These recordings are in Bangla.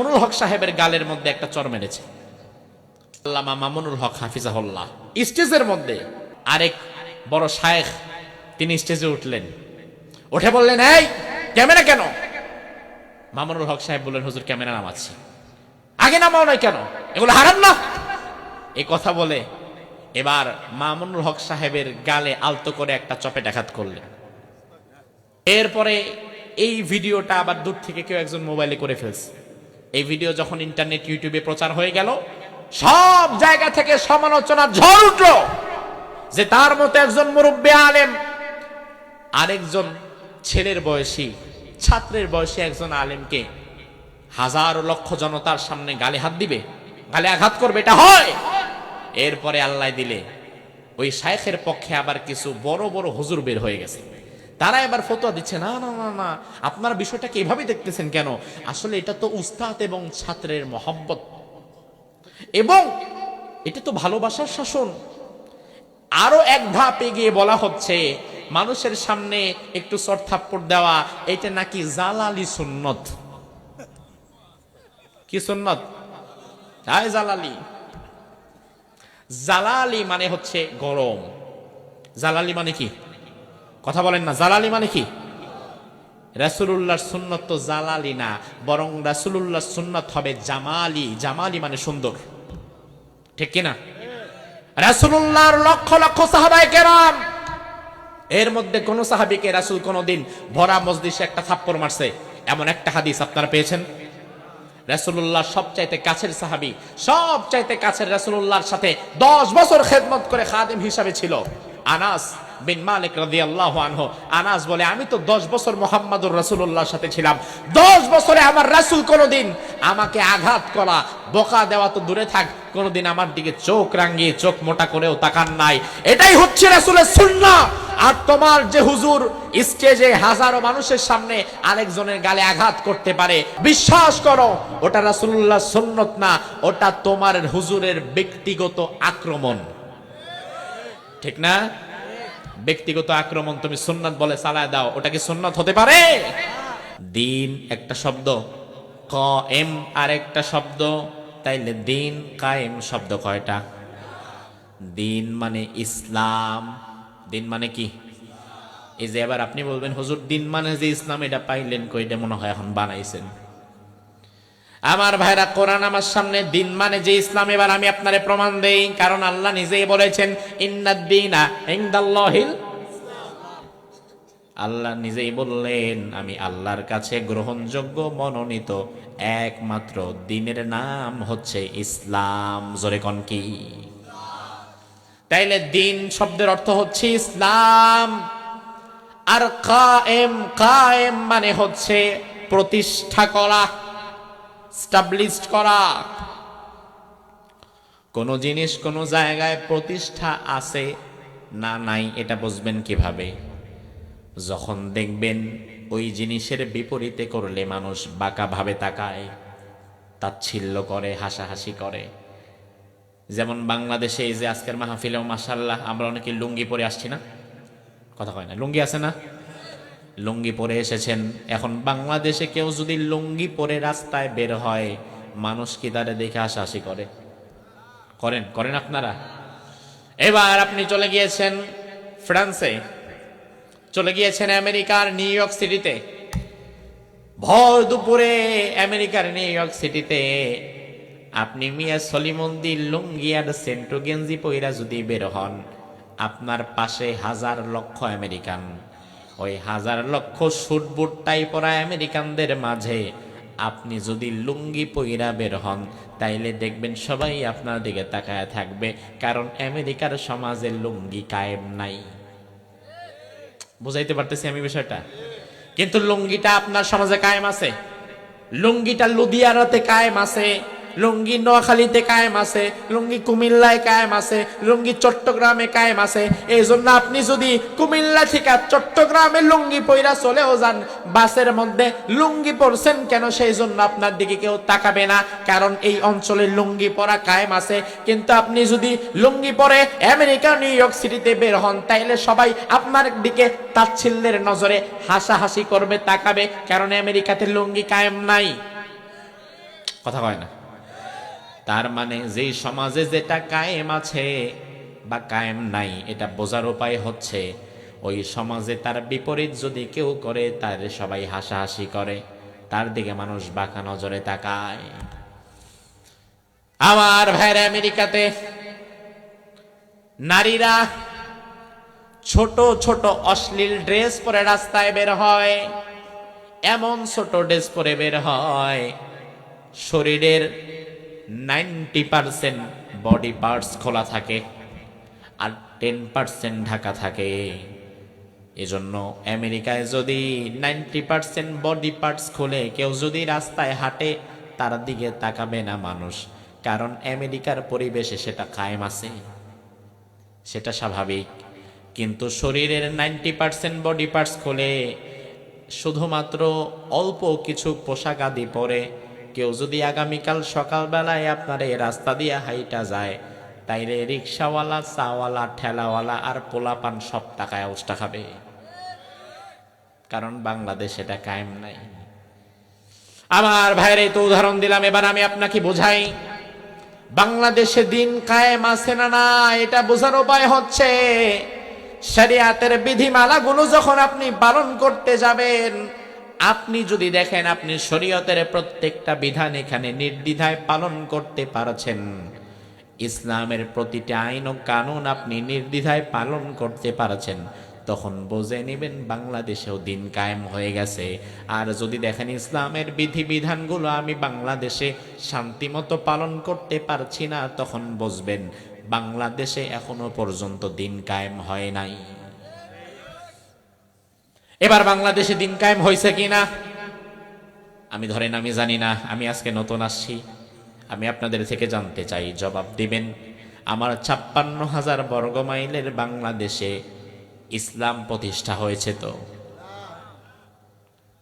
মামুনুল হক সাহেবের গালের মধ্যে একটা চর মেরেছে। আল্লামা মামুনুল হক হাফিজাহুল্লাহ। স্টেজের মধ্যে আরেক বড় শায়েখ, তিনি স্টেজে উঠলেন। উঠে বললেন, এই, ক্যামেরা কেন? মামুনুল হক সাহেব বললেন, হুজুর, ক্যামেরা নামাচ্ছি। আগে নামাও নাই কেন? এগুলো হারাম না? এই কথা বলে এবার মামুনুল হক সাহেবের গালে আলতো করে একটা চপে ডাকাত করলেন। এরপরে এই ভিডিওটা আবার দূর থেকে কেউ একজন মোবাইলে করে ফেলছে। এই ভিডিও যখন ইন্টারনেট ইউটিউবে প্রচার হয়ে গেল, সব জায়গা থেকে সমালোচনা ঝড় উঠল যে তার মতো একজন মুরব্বী আলেম, আরেকজন ছেলের বয়সী, ছাত্রের বয়সী একজন আলেমকে হাজার লক্ষ জনতার সামনে গালে হাত দিবে, গালে আঘাত করবে, এটা হয়। এরপরে আল্লাহ দিলে, ওই শায়েখের পক্ষে আবার কিছু বড় বড় হুজুর বের হয়ে গেছে। তারা এবার ফতোয়া দিচ্ছে, না না না না, আপনারা বিষয়টাকে এভাবে দেখতেছেন কেন? আসলে এটা তো উস্তাদ এবং ছাত্রের মহব্বত। এবং এটা তো ভালোবাসার শাসন। আরও এক ধাপ এগিয়ে বলা হচ্ছে, মানুষের সামনে একটু সরথাপ্পড় দেওয়া, এটা নাকি জালালি সুন্নত? কি সুন্নত? হায় জালালি। জালালি মানে হচ্ছে গরম। জালালি মানে কি? কথা বলেন না, জালালি মানে কি? রাসুলুল্লাহর সুন্নত তো জালালি না, বরং রাসুলুল্লাহর সুন্নত হবে জামালি। জামালি মানে সুন্দর। ঠিক কিনা? রাসুলুল্লাহর লক্ষ লক্ষ সাহাবাই কেরাম, এর মধ্যে কোন সাহাবিকে রাসুল কোনদিন ভরা মসজিদে একটা থাপ্পড় মারছে, এমন একটা হাদিস আপনারা পেয়েছেন? রাসুল্লাহ সবচাইতে কাছের সাহাবি, সবচাইতে কাছের রাসুল্লাহর সাথে দশ বছর খেদমত করে খাদিম হিসাবে ছিল। আনাস বিন মালিক রাদিয়াল্লাহু আনহু। আনাস বলে, আমি তো দশ বছর মোহাম্মদুর রাসূলুল্লাহর সাথে ছিলাম। দশ বছরে আমার রাসূল কোনোদিন আমাকে আঘাত করা, বোকা দেওয়া তো দূরে থাক, কোনোদিন আমার দিকে চোখ রাঙিয়ে চোখ মোটা করেও তাকান নাই। এটাই হচ্ছে রাসূলের সুন্নাহ। আর তোমার যে হুজুর স্টেজে হাজারো মানুষের সামনে আরেকজনের গালে আঘাত করতে পারে, বিশ্বাস করো, ওটা রাসূলুল্লাহ সুন্নত না, ওটা তোমার হুজুরের ব্যক্তিগত আক্রমণ। ঠিক না? ব্যক্তিগত আক্রমণ তুমি সুন্নাত বলে চালায় দাও, ওটা কি সুন্নাত হতে পারে? দিন একটা শব্দ ক এম আর একটা শব্দ, তাইলে দিন কায়েম শব্দ কয়টা? দিন মানে ইসলাম, দিন মানে কি? এই যে এবার আপনি বলবেন, হুজুর, দিন মানে যে ইসলাম, এটা পাইলেন কইটা মনে হয় এখন বানাইছেন। আমার ভাইরা, কোরআন আমার সামনে দিন মানে যে ইসলাম, এবার আমি আপনারে প্রমাণ দেই। কারণ আল্লাহ নিজেই বলেছেন ইন্নাদ্দিনা আল্লাহ নিজেই বললেন, আমি আল্লাহর কাছে গ্রহণযোগ্য, মনোনীত, একমাত্র দিনের নাম হচ্ছে ইসলাম। জোরে কন কি? তাইলে দিন শব্দের অর্থ হচ্ছে ইসলাম। আর কায়েম কায়েম মানে হচ্ছে প্রতিষ্ঠা করা। স্টাবলিশড করা। কোন জিনিস কোন জায়গায় প্রতিষ্ঠা আছে না নাই, এটা বুঝবেন কীভাবে? যখন দেখবেন ওই জিনিসের বিপরীতে করলে মানুষ বাঁকাভাবে তাকায়, তাচ্ছিল্য করে, হাসাহাসি করে। যেমন বাংলাদেশে এই যে আজকের মাহফিলেও মাসাল্লাহ আমরা অনেকে লুঙ্গি পরে আসছি না? কথা কয় না, লুঙ্গি আছে না? লুঙ্গি পরে এসেছেন। এখন বাংলাদেশে কেউ যদি লুঙ্গি পরে রাস্তায় বের হয়, মানুষ কি তারে দেখে হাসাহাসি করে? করেন করেন আপনারা। এবার আপনি চলে গিয়েছেন ফ্রান্সে। চলে গিয়েছেন আমেরিকার নিউ ইয়র্ক সিটিতে। ভর দুপুরে আমেরিকার নিউ ইয়র্ক সিটিতে। আপনি মিয়া সলিমন্দি লুঙ্গি আর সেন্ট্রো গেঞ্জি পইরা যদি বের হন, আপনার পাশে হাজার লক্ষ আমেরিকান। ওই হাজার লক্ষ সুট বুট টাই পরা আমেরিকানদের মাঝে। আপনি যদি লুঙ্গি পইরা বের হন, তাইলে দেখবেন সবাই আপনার দিকে তাকায় থাকবে, কারণ আমেরিকার সমাজে লুঙ্গি কায়েম নাই। বুঝাইতে পারতেছি আমি বিষয়টা? কিন্তু লুঙ্গিটা আপনার সমাজে কায়েম আছে। লুঙ্গিটা লুধিয়ানাতে কায়েম আছে। লুঙ্গি নোয়াখালীতে কায়েম আছে, লুঙ্গি কুমিল্লায় কায়েম আছে, লুঙ্গি চট্টগ্রামে কায়েম আছে। এই জন্য আপনি যদি কুমিল্লা থেকে চট্টগ্রামে লুঙ্গি পইরা চলেও যান, বাসের মধ্যে লুঙ্গি পরছেন কেন সেই জন্য আপনার দিকে কেউ তাকাবে না? কারণ এই অঞ্চলে লুঙ্গি পরা কায়েম আছে। কিন্তু আপনি যদি লুঙ্গি পরে আমেরিকা, নিউ ইয়র্ক সিটিতে বের হন, তাইলে সবাই আপনার দিকে তাচ্ছিল্যের নজরে হাসাহাসি করবে, তাকাবে, কারণ আমেরিকাতে লুঙ্গি কায়েম নাই। কথা কয় না। তার মানে যেই সমাজে যেটা কায়েম আছে বা কায়েম নাই, এটা বোঝার উপায় হচ্ছে ওই সমাজে তার বিপরীত যদি কেউ করে, তার সবাই হাসাহাসি করে, তার দিকে মানুষ বাঁকা নজরে তাকায়। আমার ভাইরা আমেরিকাতে নারীরা ছোট ছোট অশ্লীল ড্রেস পরে রাস্তায় বের হয়, এমন ছোট ড্রেস পরে বের হয়, শরীরের নাইনটি পার্সেন্ট বডি পার্টস খোলা থাকে আর টেন পার্সেন্ট ঢাকা থাকে। এজন্য আমেরিকায় যদি নাইনটি পার্সেন্ট বডি পার্টস খুলে, কেউ যদি রাস্তায় হাঁটে, তার দিকে তাকাবে না মানুষ, কারণ আমেরিকার পরিবেশে সেটা কায়েম আছে। সেটা স্বাভাবিক। কিন্তু শরীরের নাইনটি পার্সেন্ট বডি পার্টস খোলে, শুধুমাত্র অল্প কিছু পোশাক আদি পরে কেউ যদি আগামীকাল সকালবেলায় আপনার এই রাস্তা দিয়ে হাইটা যায়, তাইলে রিক্সাওয়ালা, চাওয়ালা, ঠেলাওয়ালা আর পোলাপান সব টাকায় অবস্থা খাবে। কারণ বাংলাদেশ এটা কায়েম নাই। আমার ভাইরে তো উদাহরণ দিলাম, এবার আমি আপনাকে বোঝাই। বাংলাদেশে দিন কায়েম আছে না না এটা বোঝার উপায় হচ্ছে, শরিয়াতের বিধিমালাগুলো যখন আপনি পালন করতে যাবেন আপনি যদি দেখেন আপনি শরীয়তের প্রত্যেকটা বিধান এখানে নির্দ্বিধায় পালন করতে পারছেন। ইসলামের প্রতিটা আইন ও কানুন আপনি নির্দ্বিধায় পালন করতে পারছেন। তখন বুঝে নেবেন বাংলাদেশেও দিন কায়েম হয়ে গেছে। আর যদি দেখেন ইসলামের বিধিবিধানগুলো আমি বাংলাদেশে শান্তিমতো পালন করতে পারছি না, তখন বুঝবেন বাংলাদেশে এখনও পর্যন্ত দিন কায়েম হয় নাই। এবার বাংলাদেশে দিন কায়েম হয়েছে কিনা? আমি ধরেন, আমি জানি না। আমি আজকে নতুন আসছি। আমি আপনাদের থেকে জানতে চাই, জবাব দিবেন। আমার ছাপ্পান্ন হাজার বর্গ মাইলের বাংলাদেশে ইসলাম প্রতিষ্ঠা হয়েছে তো?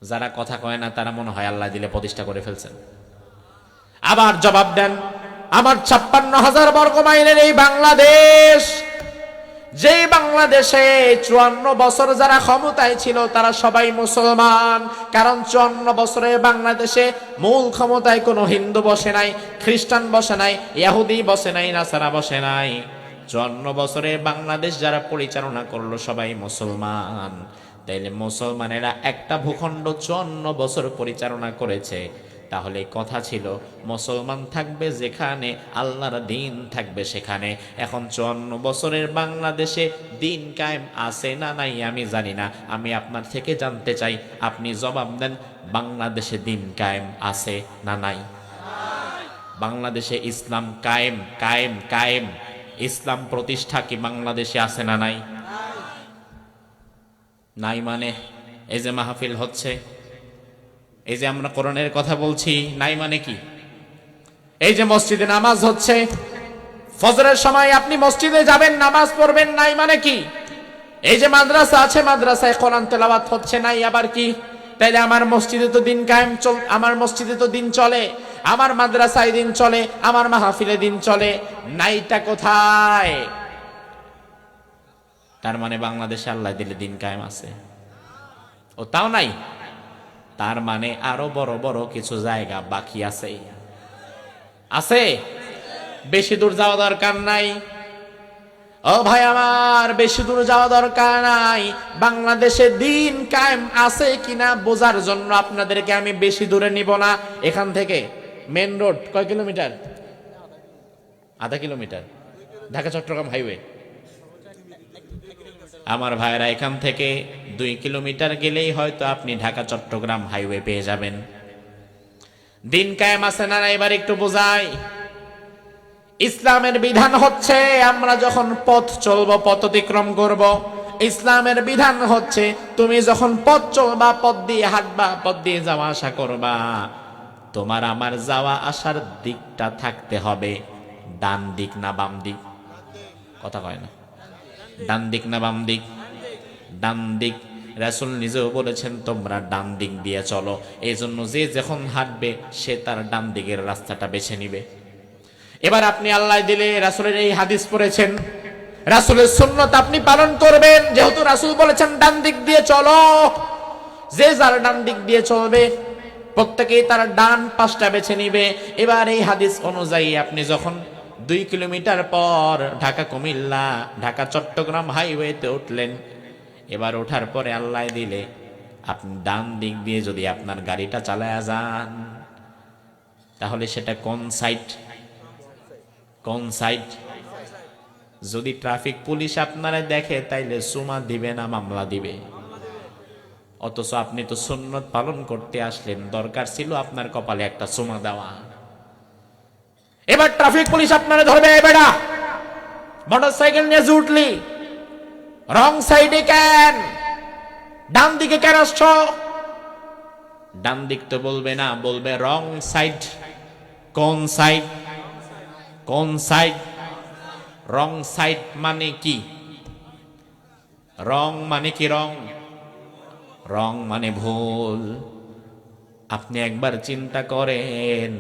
যারা কথা কয় না, তারা মনে হয় আল্লাহ দিলে প্রতিষ্ঠা করে ফেলছেন। আবার জবাব দেন, আমার ছাপ্পান্ন হাজার বর্গ মাইলের এই বাংলাদেশ যেই বাংলাদেশে চুয়ান্ন বছর যারা ক্ষমতায় ছিল, তারা সবাই মুসলমান। কারণ চুয়ান্ন বছরে বাংলাদেশে মূল ক্ষমতায় কোনো হিন্দু বসে নাই, খ্রিস্টান বসে নাই, ইয়াহুদি বসে নাই, নাসারা বসে নাই। চুয়ান্ন বছরে বাংলাদেশ যারা পরিচালনা করল, সবাই মুসলমান। তাইলে মুসলমানেরা একটা ভূখণ্ড চুয়ান্ন বছর পরিচালনা করেছে। তাহলে কথা ছিল, মুসলমান থাকবে যেখানে, আল্লাহর দিন থাকবে সেখানে। এখন চুয়ান্ন বছরের বাংলাদেশে দিন কায়েম আছে না নাই আমি জানি না। আমি আপনার থেকে জানতে চাই, আপনি জবাব দেন, বাংলাদেশে দিন কায়েম আছে না নাই? বাংলাদেশে ইসলাম কায়েম কায়েম কায়েম। ইসলাম প্রতিষ্ঠা কি বাংলাদেশে আছে না নাই? নাই মানে এই যে মাহফিল হচ্ছে এই যে আমরা কোরআনের কথা বলছি, নাই মানে কি? এই যে মসজিদে নামাজ হচ্ছে, ফজরের সময় আপনি মসজিদে যাবেন, নামাজ পড়বেন, নাই মানে কি? এই যে মাদ্রাসা আছে, মাদ্রাসায় কোরআন তেলাওয়াত হচ্ছে, নাই আবার কি? তাইলে আমার মসজিদে তো দিন কায়েম চল, আমার মসজিদে তো দিন চলে, আমার মাদ্রাসায় দিন চলে, আমার মাহফিলে দিন চলে, নাইটা কোথায়? তার মানে বাংলাদেশে আল্লাহ দিলে দিন কায়েম আছে। ও তাও নাই? তার মানে আরও বড় বড় কিছু জায়গা বাকি আছে। আছে? বেশি দূর যাওয়া দরকার নাই। ও ভাই আমার, বেশি দূর যাওয়া দরকার নাই। বাংলাদেশে দিন কায়েম আছে কিনা বোঝার জন্য আপনাদেরকে আমি বেশি দূরে নিব না। এখান থেকে মেন রোড কয় কিলোমিটার? আধা কিলোমিটার। ঢাকা চট্টগ্রাম হাইওয়ে। আমার ভাইরা এখান থেকে দুই কিলোমিটার গেলেই হয়তো আপনি ঢাকা, চট্টগ্রাম হাইওয়ে পেয়ে যাবেন। দিন কায়েম আছে না এবার একটু বোঝাই। ইসলামের বিধান হচ্ছে, আমরা যখন পথ চলবো, পথ অতিক্রম করব। ইসলামের বিধান হচ্ছে, তুমি যখন পথ চলবা, পথ দিয়ে হাঁটবা, পথ দিয়ে যাওয়া আসা করবা। তোমার আমার যাওয়া আসার দিকটা থাকতে হবে, ডান দিক না বাম দিক। কথা কয় না? ডান দিক না বাম দিক? ডান দিক রাসুল নিজেও বলেছেন, তোমরা ডান দিক দিয়ে চলো। এই জন্য যে যখন হাঁটবে, সে তার ডান দিকের রাস্তাটা বেছে নিবে। এবার আপনি আল্লাহ দিলে রাসুলের এই হাদিস পড়েছেন, রাসুলের সুন্নত আপনি পালন করবেন। যেহেতু রাসুল বলেছেন, ডান দিক দিয়ে চলো। যে যার ডান দিক দিয়ে চলবে, প্রত্যেকেই তার ডান পাশটা বেছে নিবে। এবার এই হাদিস অনুযায়ী আপনি যখন দুই কিলোমিটার পর ঢাকা কুমিল্লা ঢাকা চট্টগ্রাম হাইওয়েতে উঠলেন এবার ওঠার পরে আল্লাহ দিলে, আপনি ডান দিক দিয়ে যদি আপনার গাড়িটা চালায়া যান, তাহলে সেটা কোন সাইড কোন সাইড যদি ট্রাফিক পুলিশ আপনারা দেখে, তাইলে সুমা দিবে না মামলা দিবে। অথচ আপনি তো সুন্নত পালন করতে আসলেন, দরকার ছিল আপনার কপালে একটা সুমা দেওয়া। এবার ট্রাফিক পুলিশ আপনারা ধরবে বেড়া মোটর সাইকেল নিয়ে উঠলি রং সাইডে কেন? ডান দিকে কেন আসছ? ডান দিক তো বলবে না, বলবে রং সাইড কোন সাইড কোন সাইড রং সাইড মানে কি? রং মানে কি রং রং মানে ভুল। আপনি একবার চিন্তা করেন,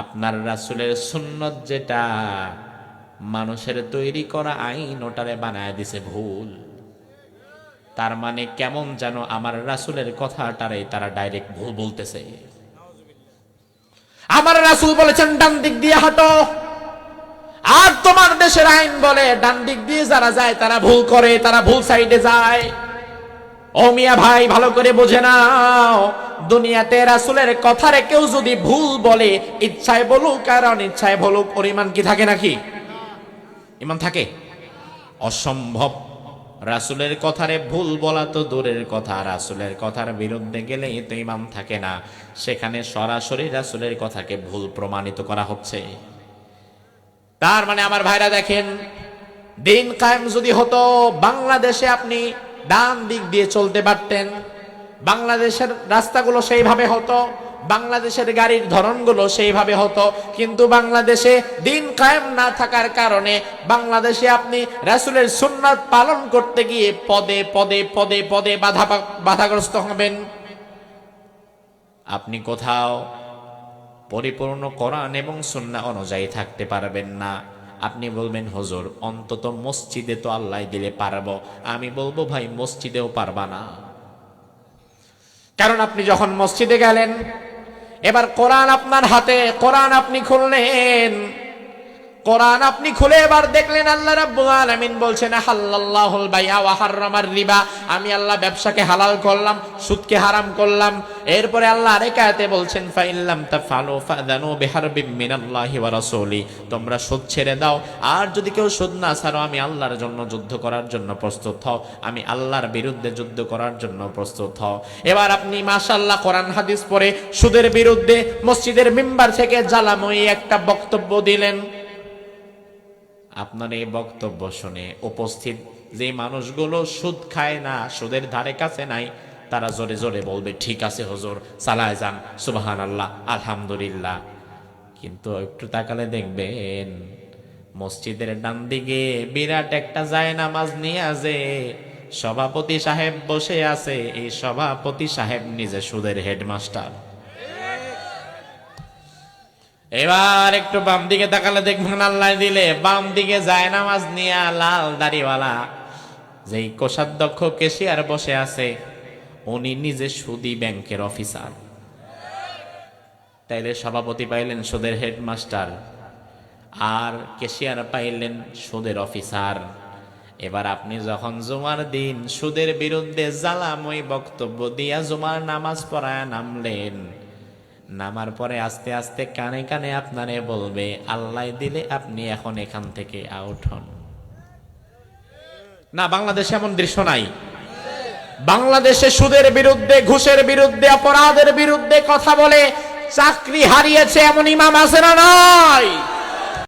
আপনার রাসুলের সুন্নত যেটা মানুষের তৈরি করা আইন ওটারে বানায় দিছে ভুল। তার মানে কেমন যেন আমার রাসুলের কথাটারে তারা ডাইরেক্ট ভুল বলতেছে। আমার রাসুল বলেছেন, ডান দিক দিয়ে হাঁটো। আর তোমার দেশের আইন বলে, ডান দিক দিয়ে যারা যায়, তারা ভুল করে, তারা ভুল সাইডে যায়। ও মিয়া ভাই, ভালো করে বোঝে নাও, দুনিয়াতে রাসুলের কথারে কেউ যদি ভুল বলে, ইচ্ছায় বলুক আর অনিচ্ছায় বলুক, পরিমাণ কি থাকে নাকি? ইমান থাকে? অসম্ভব। রাসুলের কথারে ভুল বলা তো দূরের কথা, রাসুলের কথার বিরুদ্ধে গেলে তো ইমান থাকে না। সেখানে সরাসরি রাসুলের কথাকে ভুল প্রমাণিত করা হচ্ছে। তার মানে আমার ভাইরা দেখেন, দিন কায়েম যদি হতো, বাংলাদেশে আপনি ডান দিক দিয়ে চলতে পারতেন। বাংলাদেশের রাস্তাগুলো সেইভাবে হতো বাংলাদেশের গাড়ির ধরনগুলো সেইভাবে হতো। কিন্তু বাংলাদেশে দিন কায়েম না থাকার কারণে বাংলাদেশে আপনি রাসুলের সুন্নাত পালন করতে গিয়ে পদে পদে পদে পদে বাধা, বাধাগ্রস্ত হবেন। আপনি কোথাও পরিপূর্ণ কোরআন এবং সুন্না অনুযায়ী থাকতে পারবেন না। আপনি বলবেন, হজুর, অন্তত মসজিদে তো আল্লাহ দিলে পারব। আমি বলব, ভাই, মসজিদেও পারবা না। কারণ আপনি যখন মসজিদে গেলেন এবার কোরআন আপনার হাতে কোরআন আপনি খুললেন। কোরআন আপনি খুলে এবার দেখলেন আল্লাহ রাব্বুল আলামিন বলছেন, হাল্লাল্লাহুল বাইআ ওয়া হাররামার রিবা। আমি আল্লাহ ব্যবসাকে হালাল করলাম, সুদকে হারাম করলাম। এরপরে আল্লাহ আরেক আয়াতে বলছেন ফাইল্লাম তাফআলু ফাদানু বিহারবিম মিনাল্লাহি ওয়া রাসূলি। তোমরা সুদ ছেড়ে দাও, আর যদি কেউ সুদ না ছাড়ো, আমি আল্লাহর জন্য যুদ্ধ করার জন্য প্রস্তুত হও। আমি আল্লাহর বিরুদ্ধে যুদ্ধ করার জন্য প্রস্তুত হও। এবার আপনি মাশাআল্লাহ কোরআন, হাদিস পড়ে সুদের বিরুদ্ধে মসজিদের মিম্বার থেকে জ্বালাময়ী একটা বক্তব্য দিলেন। আপনার এই বক্তব্য শুনে উপস্থিত যে মানুষগুলো সুদ খায় না, সুদের ধারে কাছে নাই, তারা জোরে জোরে বলবে, ঠিক আছে হজুর, চালায় যান। সুবাহান আল্লাহ আলহামদুলিল্লাহ। কিন্তু একটু তাকালে দেখবেন, মসজিদের ডান দিকে বিরাট একটা যায় নামাজ নিয়ে আছে সভাপতি সাহেব বসে আছে, এই সভাপতি সাহেব নিজে সুদের হেডমাস্টার। এবার একটু বাম দিকে তাকালে দেখবেন আল্লাহ দিলে বাম দিকে যায় নামাজ নিয়ে লাল দাড়িওয়ালা। যেই কোষাধ্যক্ষ কেশিয়ার বসে আছে, উনি নিজে সুদি ব্যাংকের অফিসার। তাইলে সভাপতি পাইলেন সুদের হেডমাস্টার, আর কেশিয়ার পাইলেন সুদের অফিসার। এবার আপনি যখন জুমার দিন সুদের বিরুদ্ধে জ্বালাময় বক্তব্য দিয়া জুমার নামাজ পড়ায় নামলেন নামার পরে আস্তে আস্তে কানে কানে আপনারে বলবে, আল্লাহ দিলে আপনি এখন এখান থেকে আউট হন। না, বাংলাদেশে এমন দৃশ্য নাই। বাংলাদেশে সুদের বিরুদ্ধে, ঘুষের বিরুদ্ধে, অপরাধের বিরুদ্ধে কথা বলে চাকরি হারিয়েছে এমন ইমাম আছে না নয়